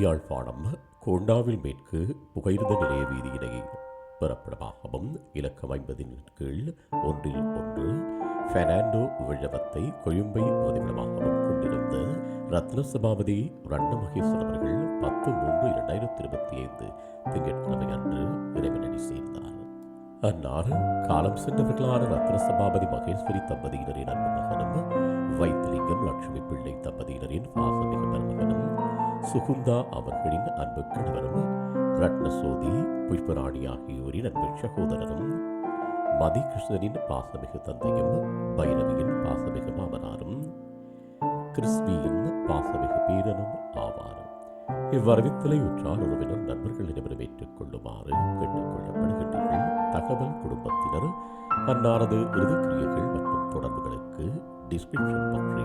யாழ்ப்பாணம் கோண்டாவில் மேற்கு புகையிருந்த நிலைய வீதியினை பிறப்பிடமாகவும் இலக்கம் ஐம்பதின் கீழ் ஒன்றில் ஒன்று பெர்னாண்டோ விழவத்தை கொழும்பை பதிவிடமாகவும் கொண்டிருந்த ரத்ன சபாபதி ரண்ண அவர்கள் பத்து மூன்று இரண்டாயிரத்தி இருபத்தி ஐந்து திங்கட்கிழமை அன்று இறைவனடி சேர்ந்தார். அன்னார் காலம் சென்றவர்களான ரத்ன சபாபதி மகேஸ்வரி தம்பதியினரின் அன்பு மகனும் வைத்திலிங்கம் லட்சுமி பிள்ளை தம்பதியினரின் பாசமிக மருமகனும் சுகுந்தா அவர்களின் அன்பு கணவரும் ரத்னசோதி புஷ்பராணி ஆகியோரின் அன்பு சகோதரரும் மதிகிருஷ்ணனின் பாசமிகு தந்தையும் பைரவியின் பாசமிகு மாமனாரும் கிறிஸ்பியின் பாசமிகு பீரனும் ஆவார். இவ்வரவித்தலை உற்றார் உறவினர் நண்பர்களிடமிருந்து ஏற்றுக் கொள்ளுமாறு கேட்டுக்கொள்ளப்படுகின்றனர் தகவல் குடும்பத்தினர் அன்னாரது இறுதிக்கிரியைகள் மற்றும் தொடர்புகளுக்கு டிஸ்கிரிப்ஷன் பற்றி